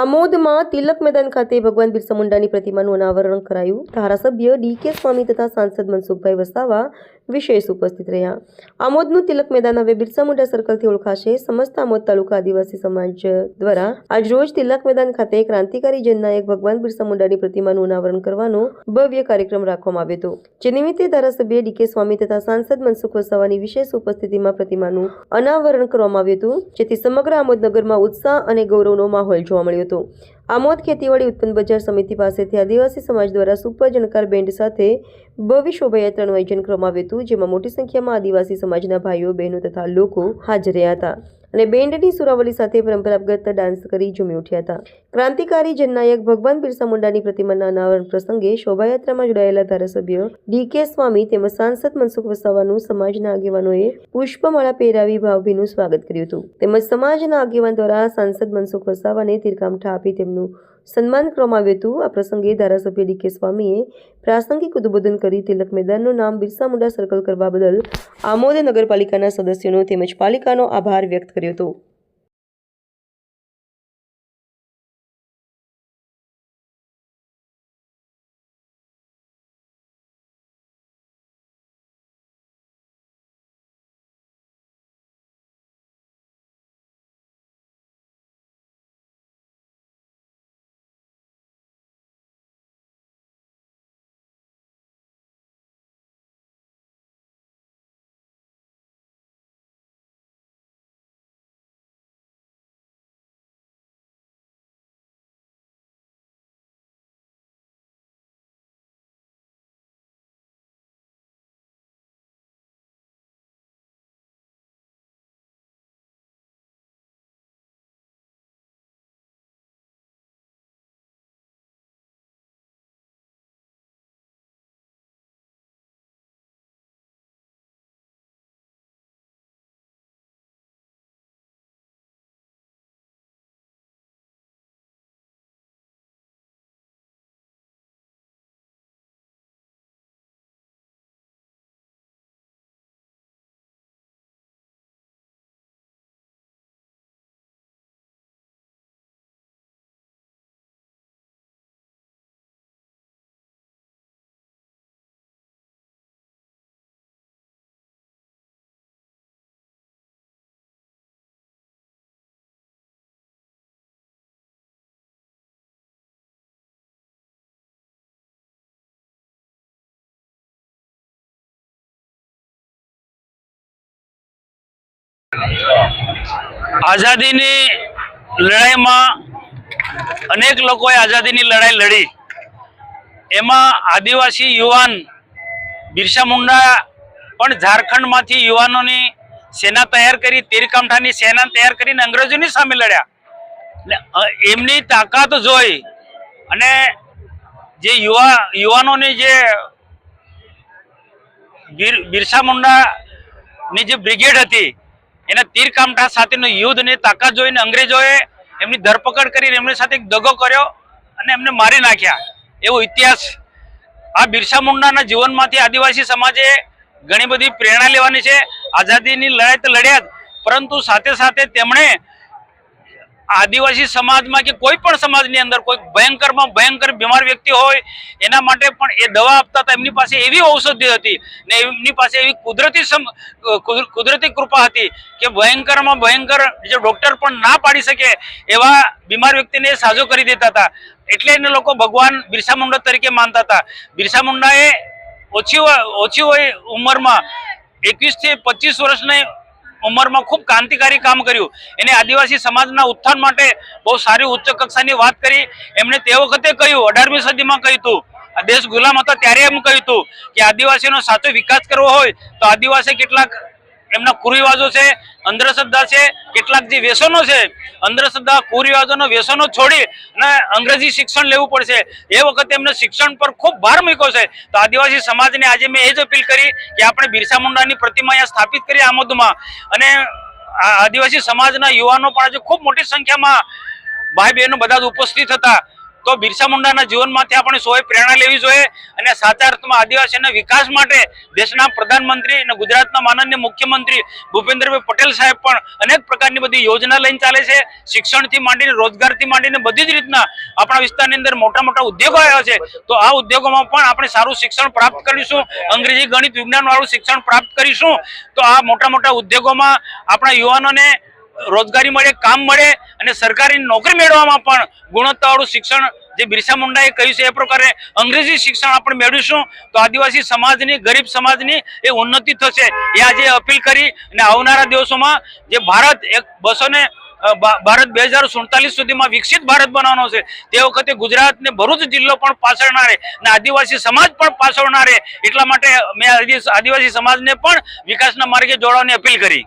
આમોદમાં તિલક મેદાન ખાતે ભગવાન બિરસા મુંડાની પ્રતિમાનું અનાવરણ કરાયું. ધારાસભ્ય ડી કે સ્વામી તથા સાંસદ મનસુખભાઈ વસાવા વિશેષ ઉપસ્થિત રહ્યા. આમોદનું તિલક મેદાન હવે બિરસા મુંડા સર્કલથી ઓળખાશે. સમસ્ત આમોદ તાલુકા આદિવાસી સમાજ દ્વારા આજરોજ તિલક મેદાન ખાતે ક્રાંતિકારી જનનાયક ભગવાન બિરસા મુંડાની પ્રતિમાનું અનાવરણ કરવાનો ભવ્ય કાર્યક્રમ રાખવામાં આવ્યો હતો. જે નિમિત્તે ધારાસભ્ય ડીકે સ્વામી તથા સાંસદ મનસુખ વસાવાની વિશેષ ઉપસ્થિતિમાં પ્રતિમાનું અનાવરણ કરવામાં આવ્યું હતું. જેથી સમગ્ર આમોદનગરમાં ઉત્સાહ અને ગૌરવનો માહોલ જોવા મળ્યો હતો. આમોદ ખેતીવાડી ઉત્પન્ન બજાર સમિતિ પાસેથી આદિવાસી સમાજ દ્વારા સુપર જણકાર બેન્ડ સાથે ભવ્ય શોભાયાત્રાનું આયોજન કરવામાં આવ્યું હતું, જેમાં મોટી સંખ્યામાં આદિવાસી સમાજના ભાઈઓ, બહેનો તથા લોકો હાજર રહ્યા હતા. અને બેન્ડની સુરાવલી સાથે પરંપરાગત ડાન્સ કરી ઝૂમી ઉઠ્યા હતા. ક્રાંતિકારી જનનાયક ભગવાન બિરસા મુંડાની પ્રતિમાના અનાવરણ પ્રસંગે શોભાયાત્રામાં જોડાયેલા ધારાસભ્ય ડી કે સ્વામી તેમજ સાંસદ મનસુખ વસાવાનું સમાજના આગેવાનોએ પુષ્પમાળા પહેરાવી ભાવભીનું સ્વાગત કર્યું હતું. તેમજ સમાજના આગેવાન દ્વારા સાંસદ મનસુખ વસાવાને તીરકામઠા આપી તેમનું સન્માન કરવામાં આવ્યું હતું. આ પ્રસંગે ધારાસભ્ય ડી કે સ્વામીએ પ્રાસંગિક ઉદ્બોધન કરી તિલક મેદાનનું નામ બિરસા મુંડા સર્કલ કરવા બદલ આમોદ નગરપાલિકાના સદસ્યોનો તેમજ પાલિકાનો આભાર વ્યક્ત કર્યો હતો. આઝાદીની લડાઈમાં અનેક લોકોએ આઝાદીની લડાઈ લડી. એમાં આદિવાસી યુવાન બિરસા મુંડા પણ ઝારખંડમાંથી યુવાનોની સેના તૈયાર કરી, તીરકામઠાની સેના તૈયાર કરીને અંગ્રેજોની સામે લડ્યા. એમની તાકાત જોઈ અને જે યુવા, યુવાનોની જે બિર- બિરસા મુંડાની જે બ્રિગેડ હતી એના તીરકામઠા સાથેનું યુદ્ધની તાકાત જોઈને અંગ્રેજોએ એમની ધરપકડ કરીને એમની સાથે દગો કર્યો અને એમને મારી નાખ્યા. એવો ઇતિહાસ આ બિરસા મુંડાના જીવનમાંથી આદિવાસી સમાજે ઘણી બધી પ્રેરણા લેવાની છે. આઝાદીની લડાઈ તો લડ્યા પરંતુ સાથે સાથે તેમણે આદિવાસી સમાજમાં કે કોઈ પણ સમાજની અંદર કોઈ ભયંકરમાં ભયંકર બીમાર વ્યક્તિ હોય, એના માટે પણ એ દવા આપતા હતા. એમની પાસે એવી ઔષધિ હતી ને એમની પાસે એવી કુદરતી કુદરતી કૃપા હતી કે ભયંકરમાં ભયંકર જે ડૉક્ટર પણ ના પાડી શકે એવા બીમાર વ્યક્તિને એ સાજો કરી દેતા હતા. એટલે એને લોકો ભગવાન બિરસા મુંડા તરીકે માનતા હતા. બિરસા મુંડાએ ઓછી ઓછી હોય ઉંમરમાં એકવીસથી પચીસ વર્ષની ઉંમરમાં ખૂબ ક્રાંતિકારી કામ કર્યું. એને આદિવાસી સમાજના ઉત્થાન માટે બહુ સારી ઉચ્ચ કક્ષાની વાત કરી. એમણે તે વખતે કહ્યું, અઢારમી સદીમાં કહ્યું હતું દેશ ગુલામ હતો ત્યારે એમ કહ્યું હતું કે આદિવાસીનો સાચો વિકાસ કરવો હોય તો આદિવાસી કેટલાક એમના કુરિવાજો છે, અંધશ્રદ્ધા છે, કેટલાક જે વ્યસનો છે, અંધશ્રદ્ધા કુરિવાજોનો વ્યસનો છોડી અને અંગ્રેજી શિક્ષણ લેવું પડશે. એ વખતે એમને શિક્ષણ પર ખૂબ ભાર મૂક્યો છે. તો આદિવાસી સમાજને આજે મેં એ જ અપીલ કરી કે આપણે બિરસા મુંડાની પ્રતિમા અહીંયા સ્થાપિત કરી આમોદમાં અને આદિવાસી સમાજના યુવાનો પણ આજે ખૂબ મોટી સંખ્યામાં ભાઈ બહેનો બધા જ ઉપસ્થિત હતા. તો બિરસા મુંડાના જીવનમાંથી આપણે સૌએ પ્રેરણા લેવી જોઈએ અને સાચા અર્થમાં આદિવાસીના વિકાસ માટે દેશના પ્રધાનમંત્રી અને ગુજરાતના માનનીય મુખ્યમંત્રી ભૂપેન્દ્રભાઈ પટેલ સાહેબ પણ અનેક પ્રકારની બધી યોજના લઈને ચાલે છે. શિક્ષણથી માંડીને રોજગારથી માંડીને બધી જ રીતના આપણા વિસ્તારની અંદર મોટા મોટા ઉદ્યોગો આવ્યા છે. તો આ ઉદ્યોગોમાં પણ આપણે સારું શિક્ષણ પ્રાપ્ત કરીશું, અંગ્રેજી, ગણિત વિજ્ઞાન વાળું શિક્ષણ પ્રાપ્ત કરીશું. તો આ મોટા મોટા ઉદ્યોગોમાં આપણા યુવાનોને રોજગારી મળે, કામ મળે અને સરકારી નોકરી મેળવવામાં પણ ગુણવત્તાવાળું શિક્ષણ જે બિરસા મુંડાએ કહ્યું છે એ પ્રકારે અંગ્રેજી શિક્ષણ આપણે મેળવીશું. તો આદિવાસી સમાજની, ગરીબ સમાજની એ ઉન્નતિ થશે. એ આજે અપીલ કરી અને આવનારા દિવસોમાં જે ભારત એક બસો ભારત બે હજાર સુડતાલીસ સુધીમાં વિકસિત ભારત બનાવવાનો છે, તે વખતે ગુજરાત ને ભરૂચ જિલ્લો પણ પાછળ ના રહે અને આદિવાસી સમાજ પણ પાછળ ના રહે. એટલા માટે મેં આદિ- આદિવાસી સમાજને પણ વિકાસના માર્ગે જોડવાની અપીલ કરી.